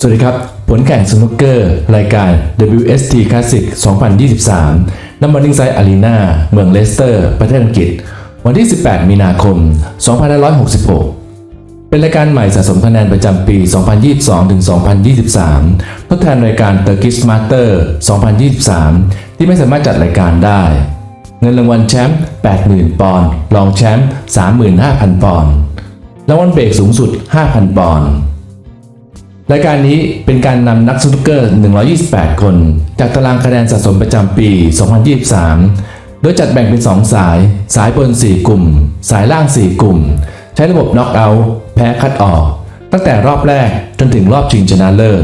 สวัสดีครับ ผลแข่งสนุกเกอร์ รายการ WST Classic 2023น้ำมันดิงไซ์อารีนาเมืองเลสเตอร์ ประเทศอังกฤษ วันที่ 18 มีนาคม 2566 เป็นรายการใหม่สะสมคะแนนประจำปี 2022-2023 ทดแทนรายการ Turkish Master 2023 ที่ไม่สามารถจัดรายการได้ เงินรางวัลแชมป์ 80,000 ปอนด์ รองแชมป์ 35,000 ปอนด์ รางวัลเบรกสูงสุด 5,000 ปอนด์ รายการนี้เป็นการนำนักสนุกเกอร์ 128 คน จากตารางคะแนนสะสมประจำปี 2023 โดยจัดแบ่งเป็น 2 สาย สายบน 4 กลุ่ม สายล่าง 4 กลุ่ม ใช้ระบบน็อกเอาท์แพ้คัดออก ตั้งแต่รอบแรกจนถึงรอบชิงชนะเลิศ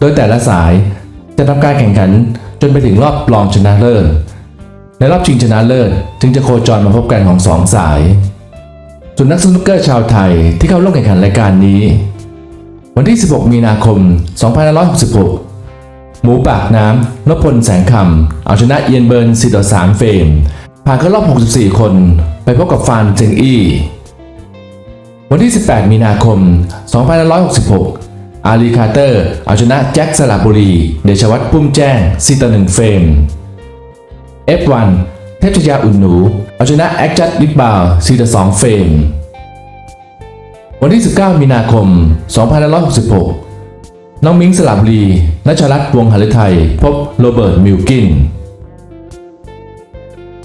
โดยแต่ละสายจะทำการแข่งขันจนไปถึงรอบรองชนะเลิศ ในรอบชิงชนะเลิศจึงจะโคจรมาพบกันของสองสายส่วนนักสนุกเกอร์ชาวไทยที่เข้าร่วมแข่งขันรายการนี้ วันที่ 16 มีนาคม 2566 หมูปากน้ำนพพลแสงคำเอาชนะเอียนเบิร์น4ต่อ3เฟรมผ่านเข้ารอบ 64 คน ไปพบกับฟานเจงอี้ วันที่ 18 มีนาคม 2566 อาลีคาเตอร์เอาชนะแจ็คสลับบุรี เดชวัฒน์พุ่มแจ้ง4ต่อ1เฟรม F1 เทพชยาอุ่นหนู เอาชนะแอคจัดลิบบาว4ต่อ2เฟรม วันที่ 19 มีนาคม 2566 น้องมิ้งสลับรีนัชรัตน์วงศ์หฤทัย พบโรเบิร์ต มิลกิน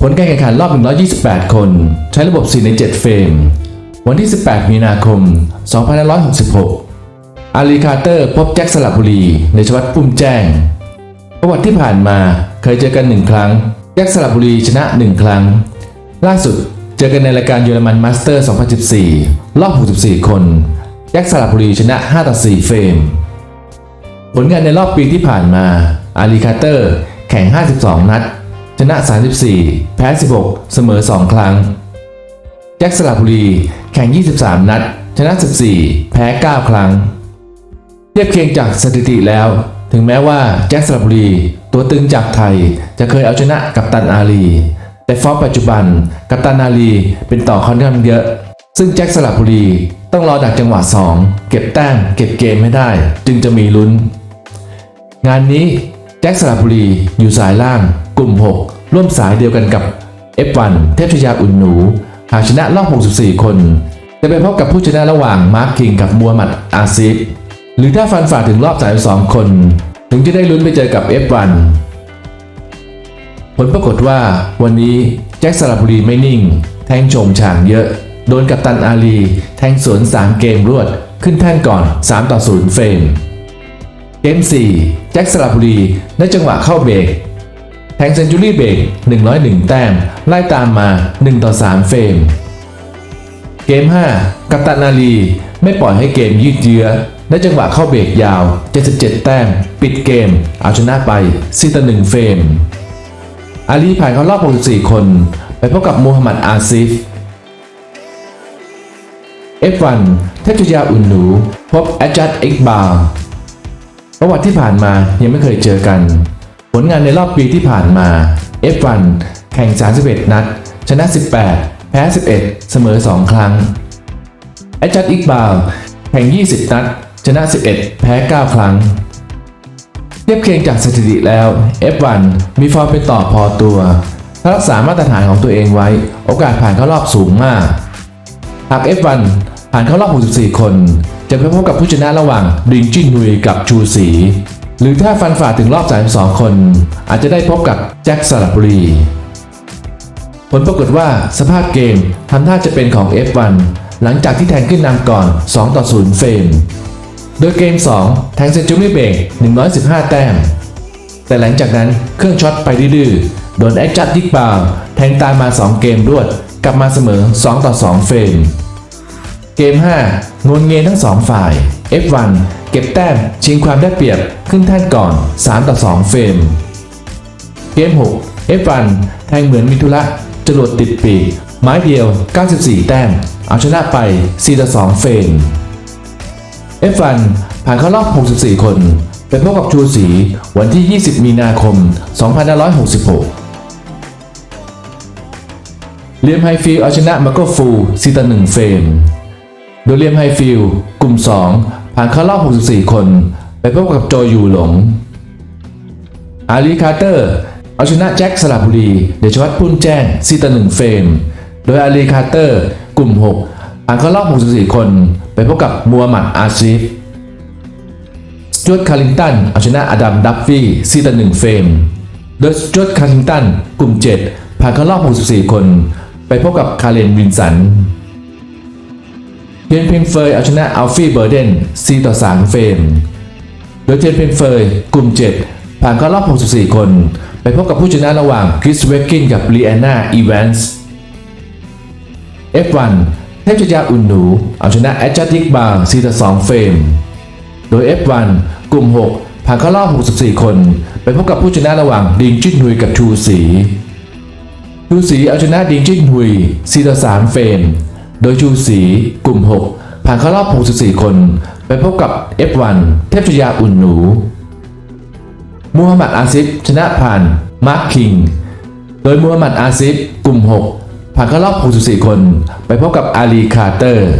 ผลการแข่งขันรอบ 128 คน ใช้ระบบ 4 ใน 7 เฟรม วันที่ 18 มีนาคม 2566 อาลีคาเตอร์พบแจ็คสลับบุรี ในชวัตพุ่มแจ้ง ประวัติที่ผ่านมาเคยเจอกันหนึ่งครั้ง แจ็คสลับบุรีชนะ 1 ครั้ง ล่าสุด อกันในรายการเยอรมันมาสเตอร์ 2014 รอบ 64 คนแจ็คสลับบุรีชนะ 5 ต่อ 4 เฟรม ผลงานในรอบปีที่ผ่านมา อาลีคาเตอร์ แข่ง 52 นัด ชนะ 34 แพ้ 16 เสมอ 2 ครั้ง แจ็คสลับบุรี แข่ง 23 นัด ชนะ 14 แพ้ 9 ครั้ง เทียบเคียงจากสถิติแล้ว ถึงแม้ว่าแจ็คสลับบุรี ตัวตึงจากไทย จะเคยเอาชนะกับตันอาลี แต่ฟอร์มปัจจุบันกับตันาลีเป็นต่อค่อนข้างเยอะ ซึ่งแจ็คสลับบุรีต้องรอดักจังหวะ 2 เก็บแต้มเก็บเกมให้ได้ จึงจะมีลุ้น งานนี้แจ็คสลับบุรีอยู่สายล่าง กลุ่ม 6 ร่วมสายเดียวกันกับ F1 เทพชยาอุ่นหนู หากชนะรอบ 64 คน จะไปพบกับผู้ชนะระหว่างมาร์คคิงกับมัวมัดอาซิฟหรือถ้าฟันฝ่าถึงรอบ 32 คน ถึงจะได้ลุ้นไปเจอกับ F1 ผลปรากฏว่าวันนี้แจ็คสลับบุรีไม่นิ่ง แทงโฉมฉางเยอะ โดนกับตันอาลี แทงสวน 3 เกมรวด ขึ้นแท่นก่อน 3 ต่อ 0 เฟรมเกม4แจ็คสลับบุรีได้จังหวะเข้าเบรกแทงเซนจูรี่เบรก101 แต้ม ไล่ตามมา 1 ต่อ 3 เฟรม เกม 5 กัปตันนาลีไม่ปล่อยให้เกมยืดเยื้อได้จังหวะเข้าเบรกยาว 77 แต้ม ปิดเกม เอาชนะไป4ต่อ1เฟรม อาลีผ่านเข้ารอบ 64 คน ไปพบกับมูฮัมหมัดอาซิฟ F1 เทพชยาอุ่นหนู พบแอจัดเอ็กบาร์ประวัติที่ผ่านมายังไม่เคยเจอกัน ผลงานในรอบปีที่ผ่านมา F1 แข่ง 31 นัด ชนะ 18 แพ้ 11 เสมอ 2 ครั้งแอจัดอิกบาร์แข่ง 20 นัด ชนะ 11 แพ้ 9 ครั้ง เทียบเคียงจากสถิติแล้ว F1 มีฟอร์มเป็นต่อพอตัวถ้ารักษามาตรฐานของตัวเองไว้ โอกาสผ่านเข้ารอบสูงมาก หาก F1 ผ่านเข้ารอบ 64 คน จะไปพบกับผู้ชนะระหว่างดิงจินฮุยกับชูสี หรือถ้าฟันฝ่าถึงรอบ 32 คน อาจจะได้พบกับแจ็คสลับบุรี ผลปรากฏว่าสภาพเกมทำท่าจะเป็นของ F1 หลังจากที่แทงขึ้นนำก่อน 2 ต่อ 0 เฟรม โดยเกม 2 แทงเซนจูรี่เบรก115 แต้ม แต่หลังจากนั้นเครื่องช็อตไปดื้อโดนแอคจัดยิกบาวแทงตามมา 2 เกมรวด กลับมาเสมอ 2 ต่อ 2 เฟรม เกม 5 งนเงยทั้ง 2 ฝ่าย F1 เก็บแต้มชิงความได้เปรียบขึ้นแท่นก่อน 3 ต่อ 2 เฟรม เกม 6 F1 แทงเหมือนมิทุระจรวดติดปีกไม้เดียว 94 แต้ม เอาชนะไป 4 ต่อ 2 เฟรม F1 ผ่านเข้ารอบ 64 คน ไปพบกับชูสีวันที่ 20 มีนาคม 2566 เลียมไฮฟิลเอาชนะมาโกฟูซีต่อ1เฟรม โดยเลียมไฮฟิลกลุ่ม 2 ผ่านเข้ารอบ 64 คน ไปพบกับโจยูหลง อาลีคาร์เตอร์เอาชนะแจ็คสลับบุรี เดชวัฒพุ่นแจ้งซีตาหนึ่งเฟรม โดยอาลีคาร์เตอร์ กลุ่ม 6 ผ่านเข้ารอบ 64 คน ไปพบกับมัวหมัดอาซีฟสจวตคาริงตันเอาชนะอดัมดัฟฟี่ซีตาหนึ่งเฟรม โดยสจวตคาริงตันกลุ่ม 7 ผ่านเข้ารอบ 64 คน ไปพบกับคาเรนวินสันเทียนเพียงเฟยเอาชนะอัลฟี่เบอร์เดน4ต่อ3เฟรม โดยเทียนเพียงเฟยกลุ่ม 7 ผ่านเข้ารอบ 64 คน ไปพบกับผู้ชนะระหว่างคริสเวกกินกับลีแอนนาอีแวนส์ F1 เทพชยาอุ่นหนู เอาชนะแอจติกบาง4ต่อ2เฟรม โดย F1 กลุ่ม 6 ผ่านเข้ารอบ 64 คน ไปพบกับผู้ชนะระหว่างดิงจิ้นฮุยกับชูสีชูสีเอาชนะดิงจิ้นฮุย4ต่อ3เฟรม โดยชูสีกลุ่ม 6 ผ่านเข้ารอบ 64 คน ไปพบกับ F1 เทพชยาอุ่นหนู มูฮัมหมัดอาซิฟชนะผ่านมาร์คคิง โดยมูฮัมหมัดอาซิฟกลุ่ม 6 ผ่านเข้ารอบ 64 คน ไปพบกับอาลีคาร์เตอร์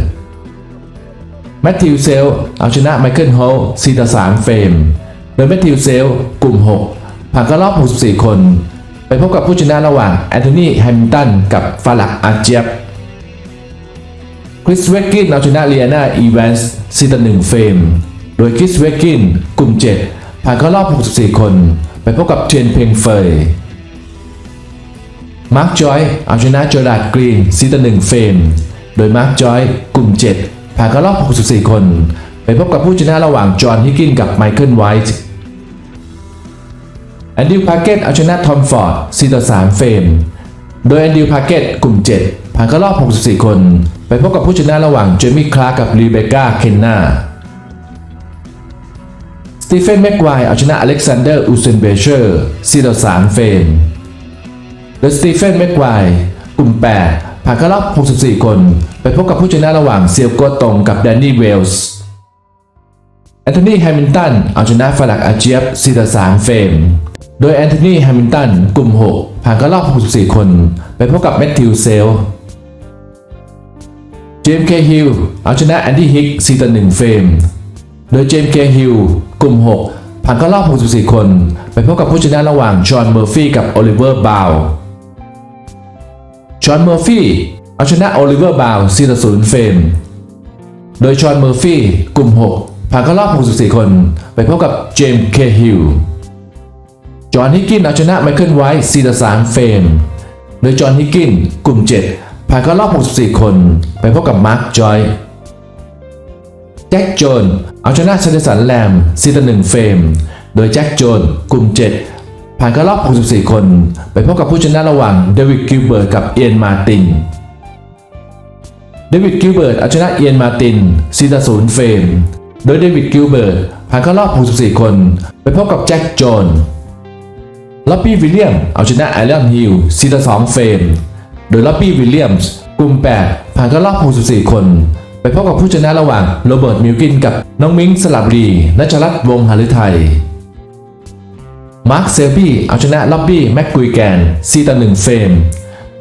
แมทธิวเซลเอาชนะไมเคิลโฮล4ต่อ3เฟรม โดยแมทธิวเซลกลุ่ม 6 ผ่านเข้ารอบ 64 คน ไปพบกับผู้ชนะระหว่างแอนโทนีแฮมิลตันกับฟาลักอาเจียบคริสเวกกินเอาชนะเลียนาอีแวนส์4ต่อ1เฟรม โดยคริสเวกกินกลุ่ม 7 ผ่านเข้ารอบ 64 คน ไปพบกับเทียนเพงเฟย มาร์คจอยเอาชนะโจดาดกรีน4ต่อ1เฟรมโดยมาร์คจอยกลุ่ม 7 ผ่านเข้ารอบ 64 คน ไปพบกับผู้ชนะระหว่างจอห์นฮิกกินกับไมเคิลไวท์แอนดิวพาเกตเอาชนะทอมฟอร์ด4ต่อ3เฟรม โดยแอนดิวพาเกตกลุ่ม 7 ผ่านเข้ารอบ 64 คน ไปพบกับผู้ชนะระหว่างเจมี่คลาร์กกับรีเบคก้าเคนนาสตีเฟนแม็กไวร์เอาชนะอเล็กซานเดอร์อูเซนเบเชอร์4ต่อ3เฟรม โดยสตีเฟนแม็กไกวกลุ่ม 8 ผ่านเข้ารอบ 64 คน ไปพบกับผู้ชนะระหว่างเซียวโกตงกับแดนนี่เวลส์แอนโทนีแฮมิลตันเอาชนะฟาลักอาเจียบ4ต่อ3เฟรม โดยแอนโทนีแฮมิลตันกลุ่ม 6 ผ่านเข้ารอบ 64 คน ไปพบกับแมทธิวเซลเจมส์เคฮิลเอาชนะแอนดี้ฮิก4ต่อ1เฟรม โดยเจมส์เคฮิลกลุ่ม 6 ผ่านเข้ารอบ 64 คน ไปพบกับผู้ชนะระหว่างชอนเมอร์ฟี่กับโอลิเวอร์บาว ชอนเมอร์ฟี่เอาชนะโอลิเวอร์บาว4ต่อ0เฟรม โดยชอนเมอร์ฟี่กลุ่ม 6 ผ่านเข้ารอบ 64 คน ไปพบกับเจมส์เคฮิลจอห์นฮิกกินเอาชนะไมเคิลไวท์4ต่อ3เฟรม โดยจอห์นฮิกกินกลุ่ม 7 ผ่านเข้ารอบ 64 คน ไปพบกับมาร์คจอยแจ็คโจนเอาชนะเซนสันแลม4ต่อ1เฟรม โดยแจ็คโจนกลุ่ม 7 ผ่านเข้ารอบ 64 คน ไปพบกับผู้ชนะระหว่างเดวิดกิลเบิร์ตกับเอียนมาติน เดวิดกิลเบิร์ตเอาชนะเอียนมาติน4ต่อ0เฟรม โดยเดวิดกิลเบิร์ตผ่านเข้ารอบ 64 คน ไปพบกับแจ็คโจนล็อบบี้วิลเลียมเอาชนะไอรอนฮิล4ต่อ2เฟรม โดยล็อบบี้วิลเลียมส์กลุ่ม 8 ผ่านเข้ารอบ 64 คน ไปพบกับผู้ชนะระหว่างโรเบิร์ตมิลกินกับน้องมิงสลับดีนัชรัตน์วงหฤทัย มาร์คเซลบี้เอาชนะล็อบบี้แม็กกุยแกน4ต่อ1เฟรม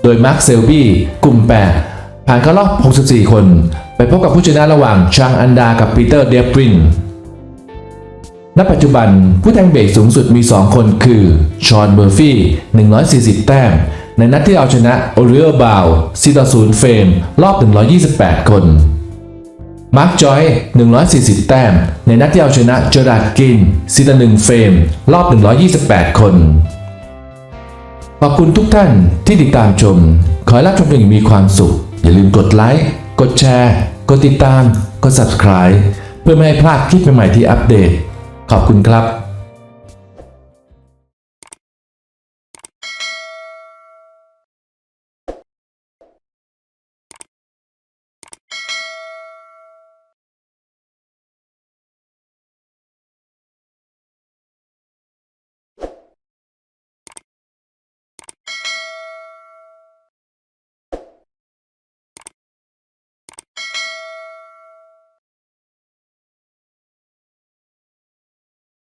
โดยมาร์คเซลบี้กลุ่ม 8 ผ่านเข้ารอบ 64 คน ไปพบกับผู้ชนะระหว่างชางอันดากับปีเตอร์เดฟรินณปัจจุบันผู้แทงเบรกสูงสุดมี 2 คนคือ ชอนเบอร์ฟี่ 140 แต้ม ในนัดที่เอาชนะโอริเออร์บาว4ต่อ0เฟรม รอบ 128 คน มาร์คจอย 140 แต้ม ในนัดที่เอาชนะจอร์ดานกิน4ต่งเฟรม รอบ 128 คน ขอบคุณทุกท่านที่ติดตามชม ขอให้รับชมอย่างมีความสุข อย่าลืมกดไลค์ กดแชร์ กดติดตาม กด subscribe เพื่อไม่ให้พลาดคลิปใหม่ๆที่อัปเดต ขอบคุณครับ